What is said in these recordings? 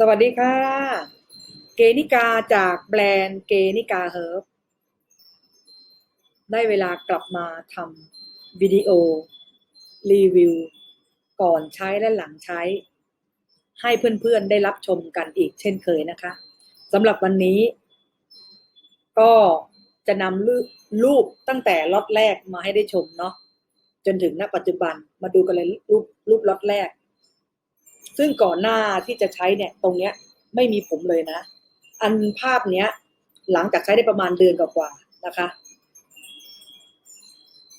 สวัสดีค่ะ เกนิกาจากแบรนด์เกนิกาเฮิร์บได้เวลากลับมาทำวิดีโอ รีวิว ก่อนใช้และหลังใช้ ให้เพื่อนๆได้รับชมกันอีกเช่นเคยนะคะสำหรับวันนี้ ก็จะนำรูปตั้งแต่ล็อตแรกมาให้ได้ชมเนาะจนถึงณปัจจุบันมาดูกันเลยรูปรูปล็อตแรก ซึ่งก่อนหน้าที่จะใช้เนี่ยตรงเนี้ยไม่มีผมเลยนะ อันภาพเนี้ย หลังจากใช้ได้ประมาณเดือนกว่าๆนะคะ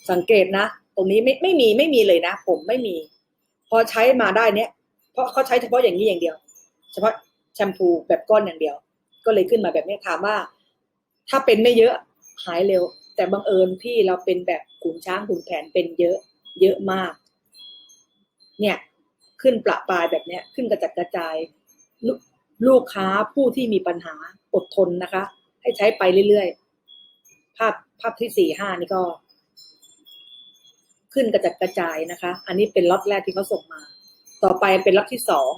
สังเกตนะ ตรงนี้ไม่ไม่มีไม่มีเลยนะ ผมไม่มี พอใช้มาได้เนี้ยเพราะเขาใช้เฉพาะอย่างนี้อย่างเดียว เฉพาะแชมพูแบบก้อนอย่างเดียว ก็เลยขึ้นมาแบบนี้ถามว่า ถ้าเป็นไม่เยอะหายเร็ว แต่บังเอิญพี่เราเป็นแบบขุนช้างขุนแผนเป็นเยอะ เยอะมาก เนี่ย ขึ้นประปายแบบเนี้ยขึ้นกระจัดกระจายลลูกค้าผู้ที่มีปัญหาอดทนนะคะ ให้ใช้ไปเรื่อยๆ ภาพภาพที่สี่ห้านี่ก็ ขึ้นกระจัดกระจายนะคะ อันนี้เป็นล็อตแรกที่เขาส่งมา ต่อไปเป็นล็อตที่สอง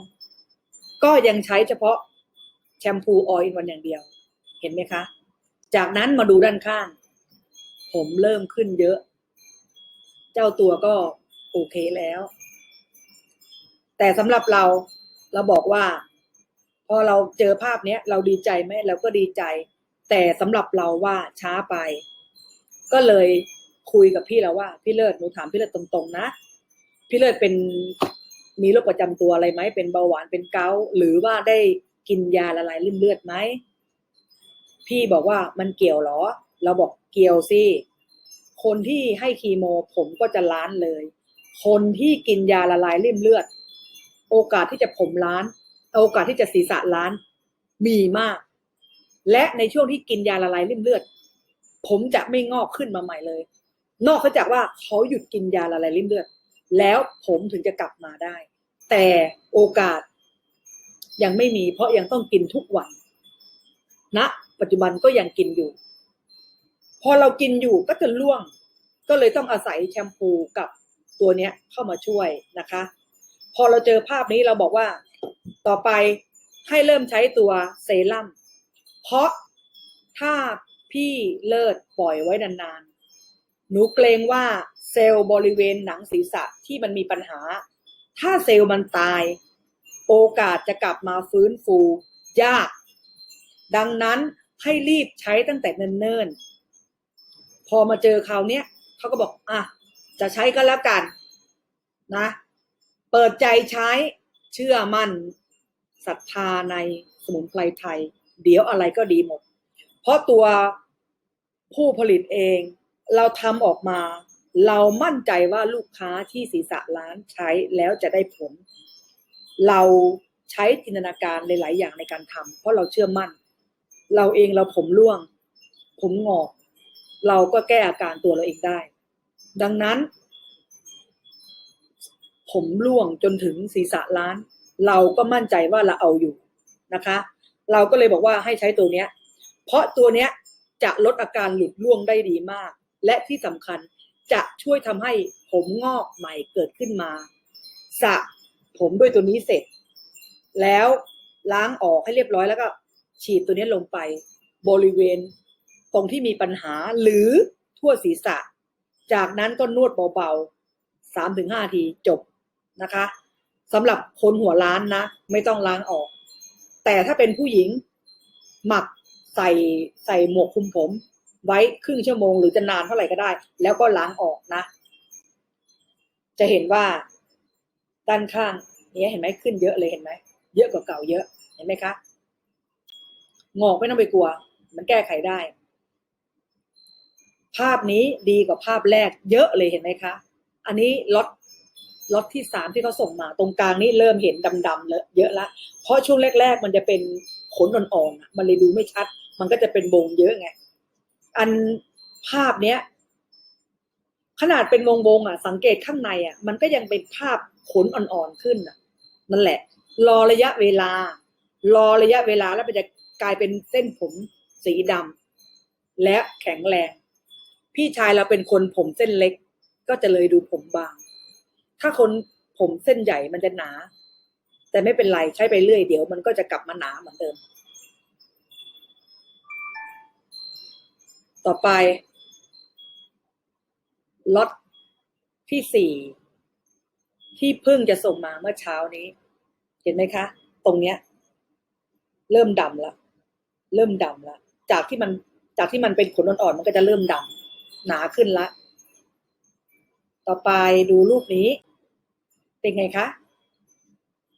ก็ยังใช้เฉพาะแชมพูออยล์วันอย่างเดียว เห็นไหมคะ จากนั้นมาดูด้านข้าง ผมเริ่มขึ้นเยอะ เจ้าตัวก็โอเคแล้ว แต่สำหรับเราเราบอกว่า พอเราเจอภาพเนี้ยเราดีใจไหมเราก็ดีใจ แต่สำหรับเราว่าช้าไป ก็เลยคุยกับพี่แล้วว่า พี่เลิศหนูถามพี่เลิศตรงๆนะ พี่เลิศเป็นมีโรคประจำตัวอะไรไหมเป็นเบาหวานเป็นเกาหรือว่าได้กินยาละลายริ่มเลือดไหมพี่บอกว่ามันเกี่ยวเหรอ เราบอกเกี่ยวสิคนที่ให้คีโมผมก็จะล้านเลย คนที่กินยาละลายริ่มเลือด โอกาสที่จะผมล้าน โอกาสที่จะศีรษะล้าน มีมาก และในช่วงที่กินยาละลายริ่มเลือด ผมจะไม่งอกขึ้นมาใหม่เลย นอกจากว่าเขาหยุดกินยาละลายริ่มเลือด แล้วผมถึงจะกลับมาได้ แต่โอกาสยังไม่มีเพราะยังต้องกินทุกวันณนะปัจจุบันก็ยังกินอยู่ พอเรากินอยู่ก็จะล่วง ก็เลยต้องอาศัยแชมพูกับตัวเนี้ยเข้ามาช่วยนะคะ อเราเจอภาพนี้เราบอกว่าต่อไปให้เริ่มใช้ตัวเซรั่ม เพราะถ้าพี่เลิศปล่อยไว้นานๆ หนูเกรงว่าเซลล์บริเวณหนังศีรษะที่มันมีปัญหา ถ้าเซลล์มันตาย โอกาสจะกลับมาฟื้นฟูยาก ดังนั้นให้รีบใช้ตั้งแต่เนิ่นๆ พอมาเจอคราวเนี้ยเขาก็บอกอะจะใช้ก็แล้วกัน นะ เปิดใจใช้เชื่อมั่นศรัทธาในสมุนไพรไทย เดี๋ยวอะไรก็ดีหมด เพราะตัวผู้ผลิตเอง เราทำออกมา เรามั่นใจว่าลูกค้าที่ศีรษะร้านใช้แล้วจะได้ผล เราใช้จินตนาการหลาย ๆ อย่างในการทำเพราะเราเชื่อมั่น เราเองเราผมร่วง ผมงอก เราก็แก้อาการตัวเราเองได้ ดังนั้น ผมร่วงจนถึงศีรษะล้าน เราก็มั่นใจว่าเราเอาอยู่นะคะ เราก็เลยบอกว่าให้ใช้ตัวเนี้ย เพราะตัวเนี้ยจะลดอาการหลุดร่วงได้ดีมาก และที่สำคัญจะช่วยทำให้ผมงอกใหม่เกิดขึ้นมาสระผมด้วยตัวนี้เสร็จ แล้วล้างออกให้เรียบร้อยแล้วก็ ฉีดตัวนี้ลงไป บริเวณ ตรงที่มีปัญหาหรือทั่วศีรษะ จากนั้นก็นวดเบาๆสามถึงห้าทีจบ นะคะสำหรับคนหัวล้านนะ ไม่ต้องล้างออก แต่ถ้าเป็นผู้หญิงหมักใส่ใส่หมวกคลุมผม ไว้ครึ่งชั่วโมงหรือจะนานเท่าไหร่ก็ได้ แล้วก็ล้างออกนะ จะเห็นว่าด้านข้างนี้เห็นไหมขึ้นเยอะเลยเห็นไหมเยอะกว่าเก่าเยอะเห็นไหมคะงอกไม่ต้องไปกลัว มันแก้ไขได้ ภาพนี้ดีกว่าภาพแรก เยอะเลยเห็นไหมคะ อันนี้ล็อต ล็อตที่สามที่เขาส่งมา ตรงกลางนี้เริ่มเห็นดำๆเลอะเยอะละ เพราะช่วงแรก ๆ มันจะเป็นขนอ่อนๆมันเลยดูไม่ชัด มันก็จะเป็นวงเยอะไง อันภาพเนี้ย ขนาดเป็นวงวงๆอะ สังเกตข้างในอะ มันก็ยังเป็นภาพขนอ่อนๆขึ้นอะ นั่นแหละ รอระยะเวลา รอระยะเวลาแล้วมันจะกลายเป็นเส้นผมสีดำและแข็งแรง พี่ชายเราเป็นคนผมเส้นเล็ก ก็จะเลยดูผมบาง ถ้าคนผมเส้นใหญ่มันจะหนา แต่ไม่เป็นไรใช้ไปเรื่อยเดี๋ยวมันก็จะกลับมาหนาเหมือนเดิม ต่อไปล็อตที่สี่ที่เพิ่งจะส่งมาเมื่อเช้านี้ เห็นไหมคะ ตรงเนี้ย เริ่มดำแล้วเริ่มดำแล้วจากที่มันจากที่มันเป็นขนอ่อนๆมันก็จะเริ่มดำหนาขึ้นละ ต่อไปดูรูปนี้ เป็นไงคะ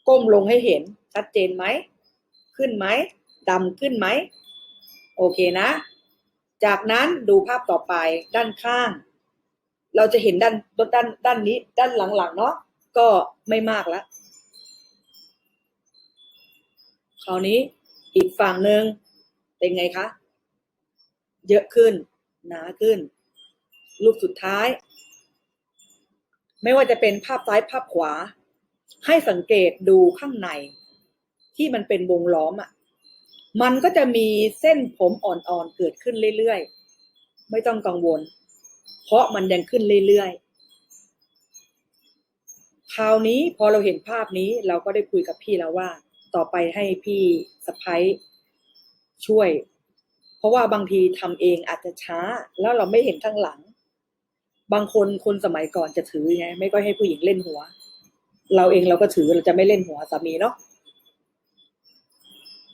ก้มลงให้เห็นชัดเจนไหม ขึ้นไหมดำขึ้นไหม โอเคนะ จากนั้นดูภาพต่อไปด้านข้าง เราจะเห็นด้านด้านด้านนี้ ด้านหลังๆ เนาะก็ไม่มากแล้วคราวนี้อีกฝั่งหนึ่งเป็นไงคะ เยอะขึ้น หนาขึ้น รูปสุดท้าย ไม่ว่าจะเป็นภาพซ้ายภาพขวา ให้สังเกตดูข้างใน ที่มันเป็นวงล้อมอะ มันก็จะมีเส้นผมอ่อนๆเกิดขึ้นเรื่อยๆ ไม่ต้องกังวล เพราะมันยังขึ้นเรื่อยๆ คราวนี้พอเราเห็นภาพนี้เราก็ได้คุยกับพี่แล้วว่า ต่อไปให้พี่สะพ้ยช่วย เพราะว่าบางทีทำเองอาจจะช้า แล้วเราไม่เห็นข้างหลัง บางคนคนสมัยก่อนจะถือไงไม่ก็ให้ผู้หญิงเล่นหัว เราเองเราก็ถือเราจะไม่เล่นหัวสามีเนาะ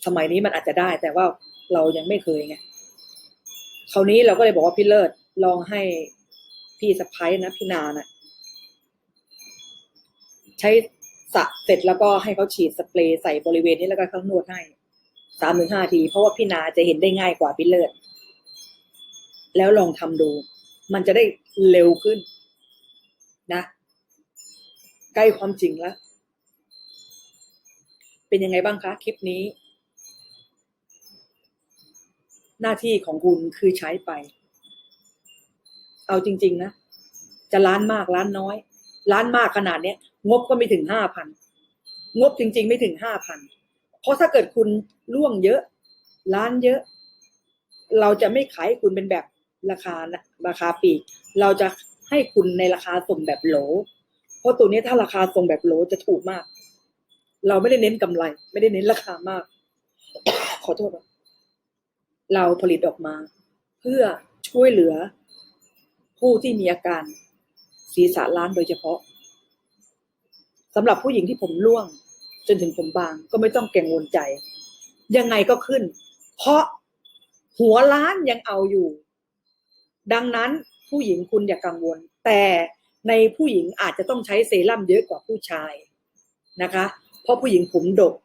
สมัยนี้มันอาจจะได้ แต่ว่าเรายังไม่เคยไงคราวนี้เราก็เลยบอกว่าพี่เลิศลองให้พี่สะพ้ายนะพี่นานะใช้สระเสร็จแล้วก็ให้เขาฉีดสเปรย์ใส่บริเวณนี้แล้วก็เขานวดให้สามถึงห้าที เพราะว่าพี่นาจะเห็นได้ง่ายกว่าพี่เลิศแล้วลองทำดู มันจะได้เร็วขึ้นนะ ใกล้ความจริงแล้ว เป็นยังไงบ้างคะคลิปนี้ หน้าที่ของคุณคือใช้ไป เอาจริง ๆ นะ จะล้านมากล้านน้อย ล้านมากขนาดเนี้ย งบก็ไม่ถึงห้าพันงบจริง ๆ ไม่ถึงห้าพันเพราะถ้าเกิดคุณล่วงเยอะ ล้านเยอะ เราจะไม่ขายให้คุณเป็นแบบ ราคานะราคาปีก เราจะให้คุณในราคาส่งแบบโหล เพราะตัวนี้ถ้าราคาส่งแบบโหลจะถูกมาก เราไม่ได้เน้นกำไร ไม่ได้เน้นราคามาก ขอโทษเราผลิตออกมา เพื่อช่วยเหลือ ผู้ที่มีอาการศีรษะล้านโดยเฉพาะสำหรับผู้หญิงที่ผมร่วง จนถึงผมบางก็ไม่ต้องเก่งวนใจ ยังไงก็ขึ้น เพราะหัวล้านยังเอาอยู่ ดังนั้นผู้หญิงคุณอย่ากังวล แต่ในผู้หญิงอาจจะต้องใช้เซรั่มเยอะกว่าผู้ชายนะคะ เพราะผู้หญิงผมดก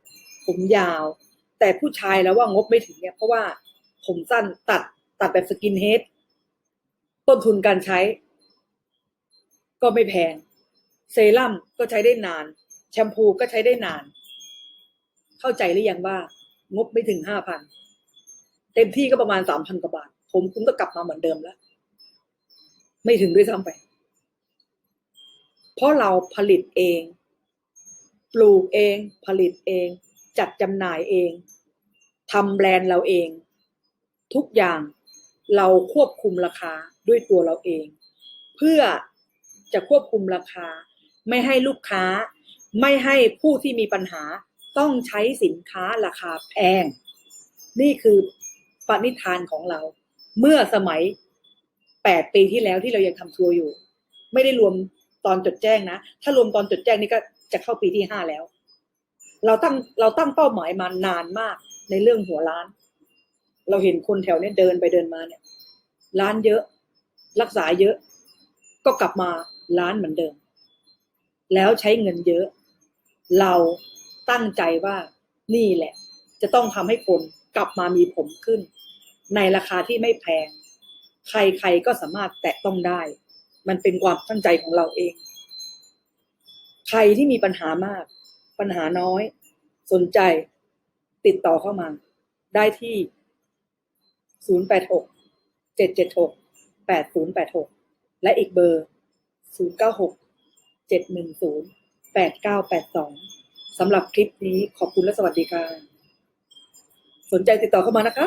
ผมยาว แต่ผู้ชายแล้วว่างบไม่ถึงเนี่ยเพราะว่าผมสั้นตัดตัดแบบสกินเฮดต้นทุนการใช้ ก็ไม่แพง เซรั่มก็ใช้ได้นาน แชมพูก็ใช้ได้นาน เข้าใจหรือยังว่า งบไม่ถึงห้าพันเต็มที่ก็ประมาณสามพันกว่าบาท ผมคุณก็กลับมาเหมือนเดิมแล้ว ไม่ถึงด้วยซ้ำไป เพราะเราผลิตเอง ปลูกเอง ผลิตเอง จัดจำหน่ายเองทำแบรนด์เราเอง ทุกอย่างเราควบคุมราคาด้วยตัวเราเอง เพื่อจะควบคุมราคา ไม่ให้ลูกค้า ไม่ให้ผู้ที่มีปัญหาต้องใช้สินค้าราคาแพง นี่คือปณิธานของเรา เมื่อสมัย แปดปีที่แล้วที่เรายังทำทัวร์อยู่ ไม่ได้รวมตอนจดแจ้งนะ ถ้ารวมตอนจดแจ้งนี่ก็จะเข้าปีที่ห้าแล้ว เราตั้งเราตั้งเป้าหมายมานานมากในเรื่องหัวร้าน เราเห็นคนแถวนี้เดินไปเดินมาเนี่ย ร้านเยอะ รักษาเยอะ ก็กลับมาร้านเหมือนเดิม แล้วใช้เงินเยอะ เราตั้งใจว่านี่แหละ จะต้องทำให้คนกลับมามีผมขึ้น ในราคาที่ไม่แพง ใครๆก็สามารถแตะต้องได้ มันเป็นความตั้งใจของเราเอง ใครที่มีปัญหามาก ปัญหาน้อย สนใจติดต่อเข้ามา ได้ที่ 086 776 8086 และอีกเบอร์ 096 710 8982สำหรับคลิปนี้ขอบคุณและสวัสดีค่ะสนใจติดต่อเข้ามานะคะ